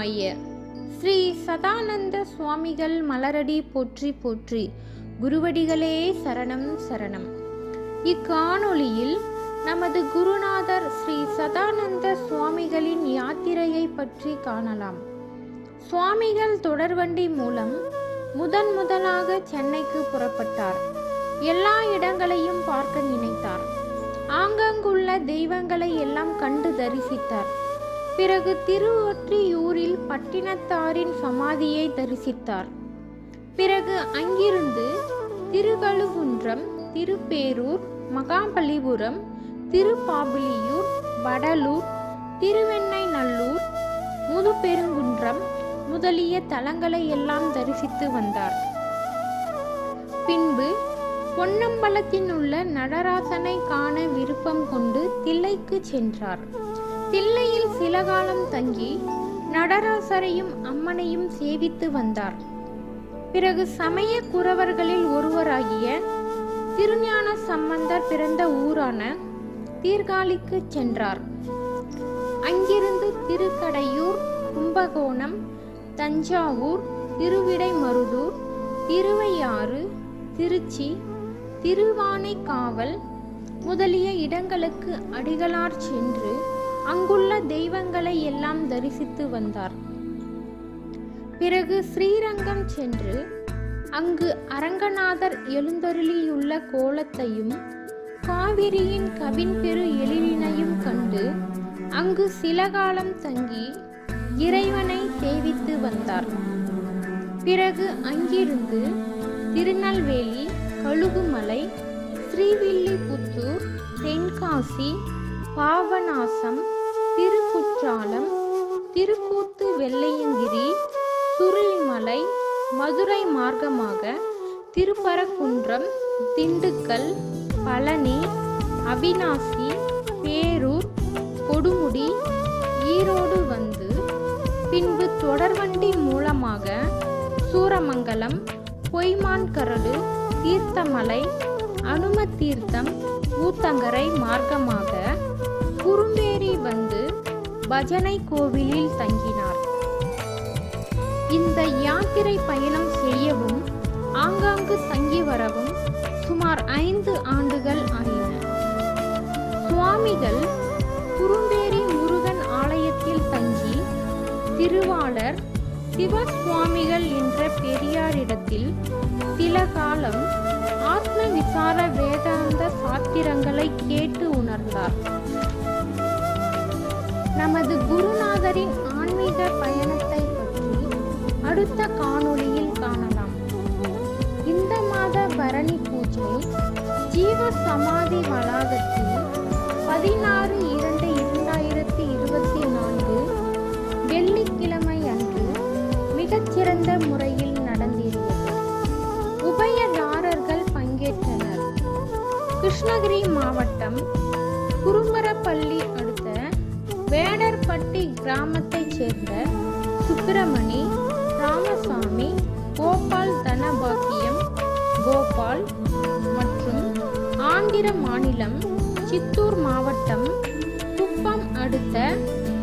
நமச்சிவாய ஸ்ரீ சதானந்த சுவாமிகள் மலரடி போற்றி போற்றி குருவடிகளே சரணம் சரணம். இக்காணொளியில் நமது குருநாதர் ஸ்ரீ சதானந்த சுவாமிகளின் யாத்திரையை பற்றி காணலாம். சுவாமிகள் தொடர்வண்டி மூலம் முதன் முதலாக சென்னைக்கு புறப்பட்டார். எல்லா இடங்களையும் பார்க்க நினைத்தார். ஆங்காங்குள்ள தெய்வங்களை எல்லாம் கண்டு தரிசித்தார். பிறகு திருவொற்றியூரில் பட்டினத்தாரின் சமாதியை தரிசித்தார். பிறகு அங்கிருந்து திருக்கழுகுன்றம் திருப்பேரூர் மகாபலிபுரம் திருப்பாபிலியூர் வடலூர் திருவெண்ணைநல்லூர் முதுபெருங்குன்றம் முதலிய தலங்களை எல்லாம் தரிசித்து வந்தார். பின்பு பொன்னம்பலத்தில் உள்ள நடராசனை காண விருப்பம் கொண்டு தில்லைக்கு சென்றார். தில்லையில் சில காலம் தங்கி நடராசரையும் அம்மனையும் சேவித்து வந்தார். பிறகு சமய குறவர்களில் ஒருவராகிய திருஞான சம்பந்தர் பிறந்த ஊரான தீர்காலிக்கு சென்றார். அங்கிருந்து திருக்கடையூர் கும்பகோணம் தஞ்சாவூர் திருவிடைமருதூர் திருவையாறு திருச்சி திருவானைக்காவல் முதலிய இடங்களுக்கு அடிகளார் சென்று அங்குள்ள தெய்வங்களை எல்லாம் தரிசித்து வந்தார். பிறகு ஸ்ரீரங்கம் சென்று அங்கு அரங்கநாதர் எழுந்தருளியுள்ள கோலத்தையும் காவிரியின் கவின்பெரு எழிலினையும் கண்டு அங்கு சில காலம் தங்கி இறைவனை சேவித்து வந்தார். பிறகு அங்கிருந்து திருநெல்வேலி கழுகுமலை ஸ்ரீவில்லிபுத்தூர் தென்காசி பாவநாசம் குற்றாலம் திருக்கூத்து வெள்ளையங்கிரி சுருளிமலை மதுரை மார்க்கமாக திருப்பரங்குன்றம் திண்டுக்கல் பழனி அவினாசி பேரூர் கொடுமுடி ஈரோடு வந்து பின்பு தொடர்வண்டி மூலமாக சூரமங்கலம் பொய்மான்கரடு தீர்த்தமலை அனும தீர்த்தம் ஊத்தங்கரை மார்க்கமாக குறும்பேரி வந்து பஜனை கோவிலில் தங்கினார். இந்த யாத்திரை பயணம் செய்யவும் ஆங்காங்கு தங்கி வரவும் சுமார் ஐந்து ஆண்டுகள் ஆயின. சுவாமிகள் குறும்பேரி முருகன் ஆலயத்தில் தங்கி திருவாளர் சிவசுவாமிகள் என்ற பெரியாரிடத்தில் சில காலம் ஆத்ம விசார வேதாந்த சாத்திரங்களை கேட்டு உணர்ந்தார். நமது குருநாதரின் ஆன்மீக பயணத்தை பற்றி அடுத்த காணொளியில் காணலாம். இந்த மாத பரணி பூஜை ஜீவ சமாதி வளாகத்தில் பதினாறு இரண்டு இரண்டாயிரத்தி இருபத்தி நான்கு வெள்ளிக்கிழமை அன்று மிகச்சிறந்த முறையில் நடந்தேறியது உபயதாரர்கள் பங்கேற்றனர். கிருஷ்ணகிரி மாவட்டம் குறுமரப்பள்ளி அடுத்த வேடர்பட்டி கிராமத்தைச் சேர்ந்த சுப்பிரமணி ராமசாமி கோபால் தனபாக்கியம் கோபால் மற்றும் ஆந்திர மாநிலம் சித்தூர் மாவட்டம் குப்பம் அடுத்த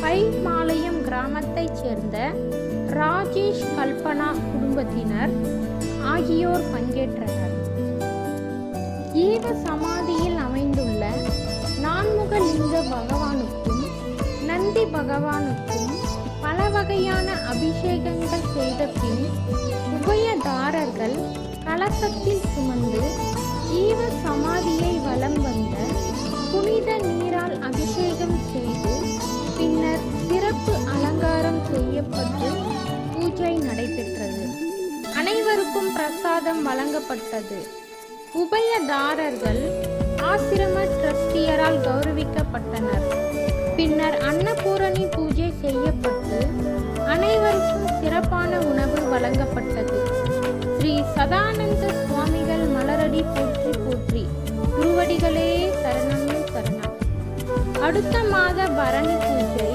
பைமாலயம் கிராமத்தைச் சேர்ந்த ராஜேஷ் கல்பனா குடும்பத்தினர் ஆகியோர் பங்கேற்றனர். ஈவ சமாதியில் அமைந்துள்ள நான்முகலிங்க பகவானுக்கு நந்தி பகவானுக்கும் பல வகையான அபிஷேகங்கள் செய்த பின் உபயதாரர்கள் கலசத்தில் சுமந்து ஜீவ சமாதியை வலம் வந்த புனித நீரால் அபிஷேகம் செய்து பின்னர் சிறப்பு அலங்காரம் செய்யப்பட்டு பூஜை நடைபெற்றது. அனைவருக்கும் பிரசாதம் வழங்கப்பட்டது. உபயதாரர்கள் ஆசிரம டிரஸ்டியரால் கௌரவிக்கப்பட்டனர். பின்னர் அன்னபூரணி பூஜை செய்யப்பட்டு அனைவருக்கும் சிறப்பான உணவு வழங்கப்பட்டது. ஸ்ரீ சதானந்த சுவாமிகள் மலரடி போற்றி போற்றி குருவடிகளே சரணம் சரணம். அடுத்த மாத பரணி பூஜை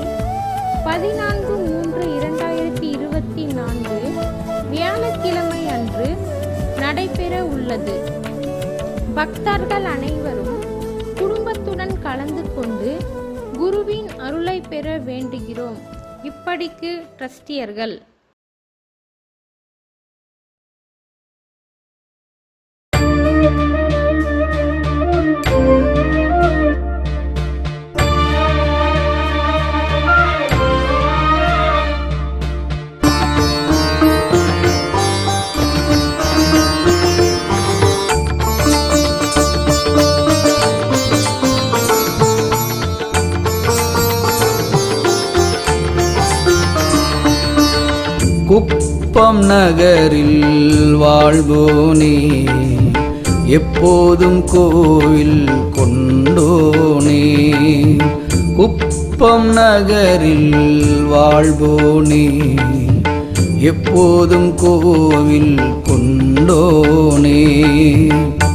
பதினான்கு மூன்று இரண்டாயிரத்தி இருபத்தி நான்கு வியாழக்கிழமை அன்று நடைபெற உள்ளது. பக்தர்கள் அனைவரும் குடும்பத்துடன் கலந்து கொண்டு குருவின் அருளை பெற வேண்டுகிறோம். இப்படிக்கு ட்ரஸ்டியர்கள் குப்பம் நகரில் வாழ்வோனே எப்போதும் கோவில் கொண்டோனே குப்பம் நகரில் வாழ்வோனே எப்போதும் கோவில் கொண்டோனே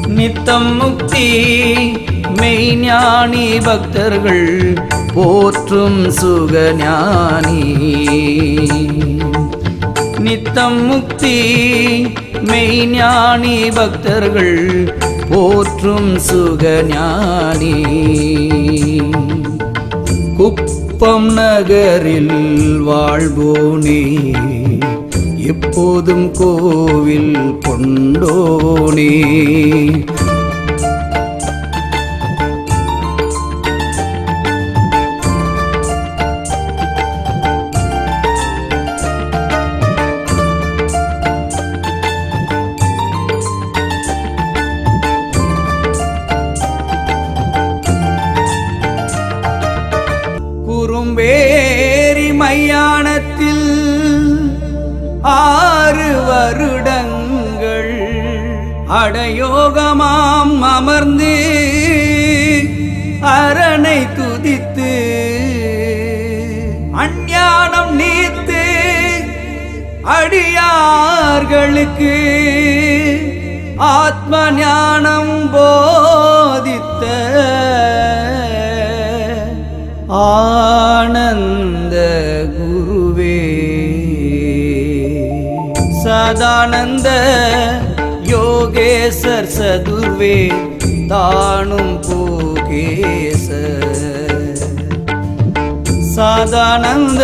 நித்தம் முக்தி மெய்ஞானி பக்தர்கள் போற்றும் சுகஞானி. நித்தம் முக்தி. மெய்ஞானி பக்தர்கள் போற்றும் சுகஞானி குப்பம் நகரில் வாழ்வோனே. எப்போதும் கோவில் கொண்டோனே. அடயோகமாம் அமர்ந்து அரணை துதித்து அஞ்ஞானம் நீத்து அடியார்களுக்கு ஆத்ம ஞானம் போதித்த ஆனந்த குருவே. சதானந்த யோகேசர் சதுர்வே தானும் போகேச சதானந்த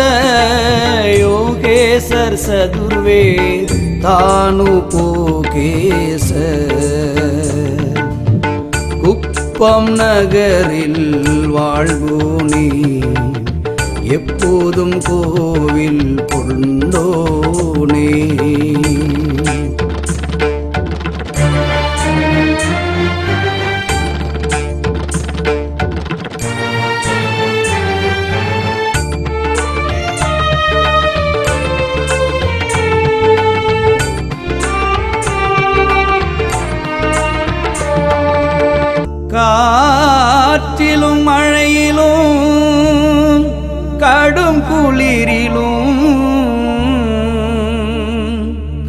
யோகேசர் சதுர்வே தானு போகேச குப்பம் நகரில் வாழ்வோனே எப்போதும் கோவில் பொருந்தோ.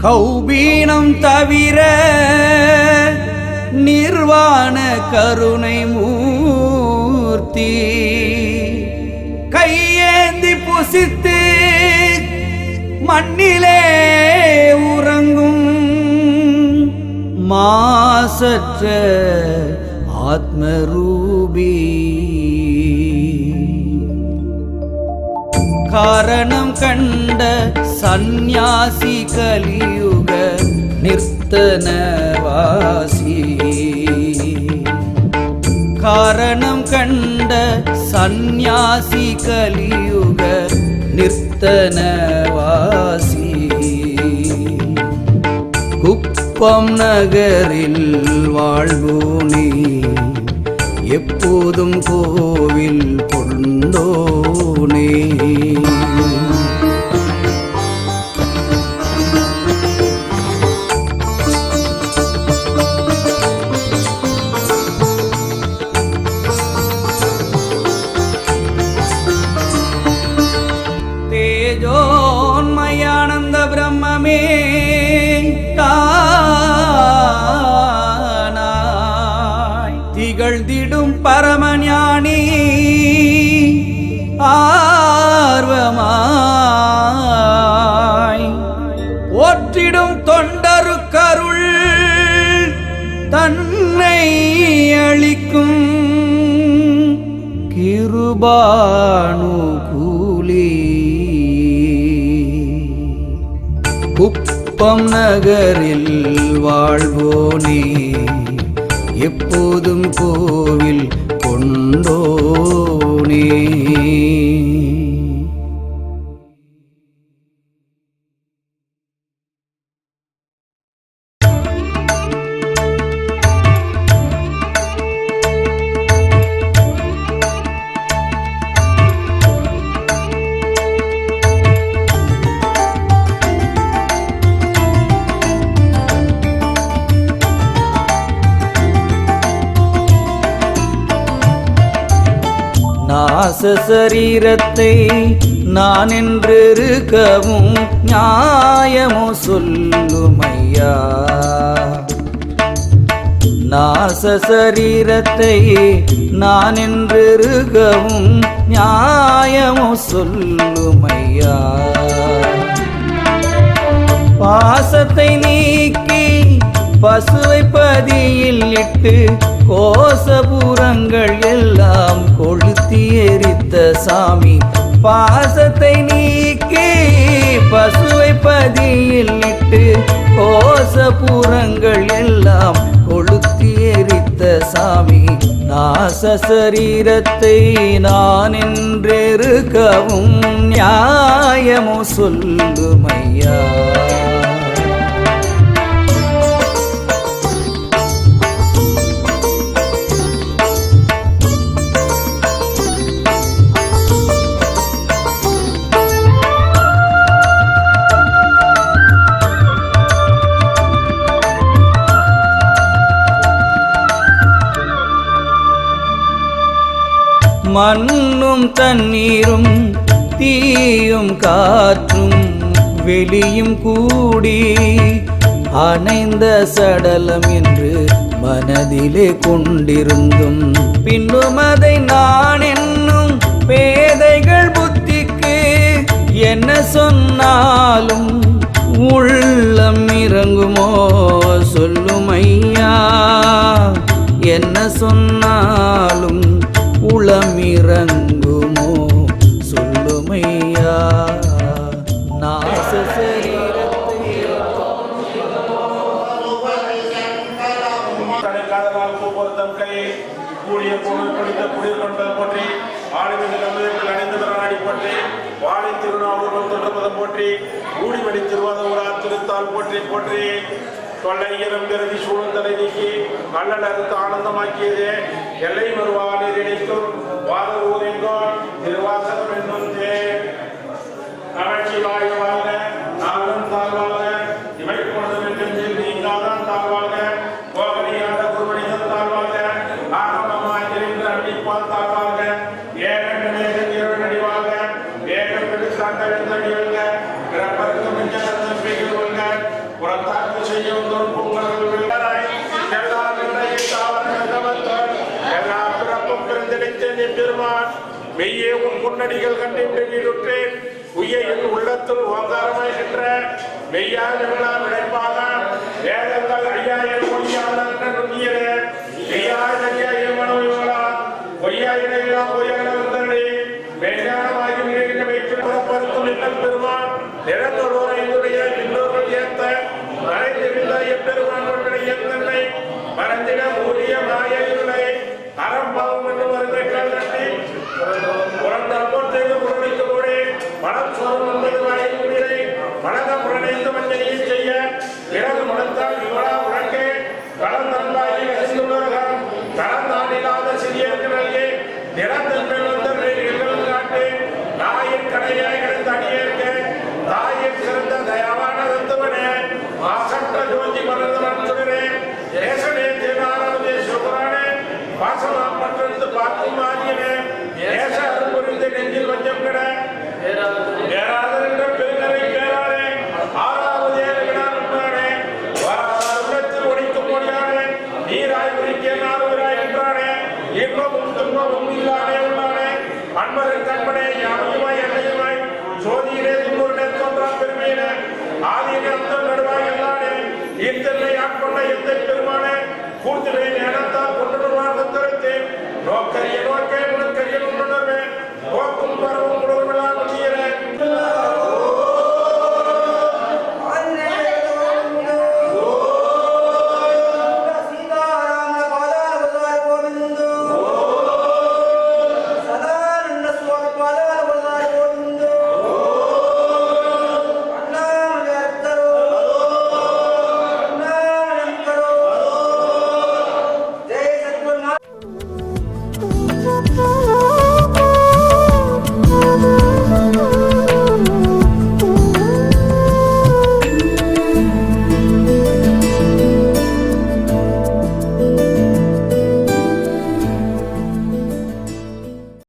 கௌபீனம் தவிர நிர்வாண கருணை மூர்த்தி. கையேந்தி புசித்து மண்ணிலே உறங்கும் மாசற்ற ஆத்மரூ காரணம் கண்ட சந்நியாசி கலியுக நிர்த்தனவாசி காரணம் கண்ட சந்நியாசி கலியுக நிர்த்தனவாசி குப்பம் நகரில் வாழ்வோனே எப்போதும் கோவில் பொருந்தோனே குப்பம் நகரில் வாழ்வோனே. எப்போதும் கோவில் கொண்டோ நாச சரீரத்தை நான் என்றிருக்கவும் நியாயமோ சொல்லுமையா? நாச சரீரத்தை நான் என்றிருக்கவும் நியாயமோ சொல்லுமையா? பாசத்தை நீக்கி பசுவை பதியில் இட்டு கோசபுரங்கள் எல்லாம் கொளுத்தி எரித்த சாமி. பாசத்தை நீக்கி பசுவை பதியில் இட்டு கோசபுரங்கள் எல்லாம் கொளுத்தி எரித்த சாமி. நாச சரீரத்தை நான் என்றெருக்கவும் நியாயமோ சொல்லுமையா? மண்ணும் தண்ணீரும் தீயும் காற்றும் வெளியும் கூடி அணைந்த சடலம் என்று மனதிலே கொண்டிருந்தும். பின்னும் அதை நான் என்னும் பேதைகள் புத்திக்கு என்ன சொன்னாலும் உள்ளம் இறங்குமோ? சொல்லும் ஐயா என்ன சொன்னாலும் வாழை திருநாவூர் தொண்டபதம் போற்றி ஊடிவடி திருவாதூரார் திருத்தால் போற்றி போற்றி. தொல்லையிரம் பிறவி சூழ்ந்தலை நீக்கி கள்ளல் அறுத்து ஆனந்தமாக்கியதே. எல்லை வருவா நீர் இணைக்கும் வாத ஊரெங்கோம் திருவாசகம் என்னும் தே நமச்சிவாய நானும் தாழ்வாக மெய்யே உன் முன்னடிகள் கண்டின்று வீடுற்றேன் உய்ய என் ஓங்காரமாய் நின்ற மெய்யா நிமிழா விளைப்பாக வேதங்கள் ஐயா என் நுண்ணியரே மெய்யா ஐயா மனோயோலா பொய்யா பொய்யான எண்ணம் இன்னல் பெருமான் நிறந்தோர் எங்களுடைய இன்னொருள் ஏத்த மறைந்திருந்த எப்பெருமான் ஒன்றை மறைந்திட மறந்திட மூடிய மாய இருளை அறம்பாவம் என்று வருகிற கல்வி புறந்த அப்போத்தேது புறணித்து போடே மனம் சோறும் என்பது வாய்ப்புகளை வணங்க புறணைந்து மஞ்சனையை செய்ய பிறகு மனத்தால் இவளா உறக்கே களம் நண்பாகி அன்பரின் கண்பனே எண்ணையுமாய் சோதியிலே துன்புடனே தோன்றா பெருமையின ஆதியிலே அந்த நடுவாய் எல்லானே ஈர்த்தன்னை ஆட்கொண்ட எந்த பெருமானே கூர்த்திலே ஞானத்தால் கொண்டு தரத்தே நோக்கரிய நோக்கே உனக்கரிய உணர்வே போக்கும் பரவும்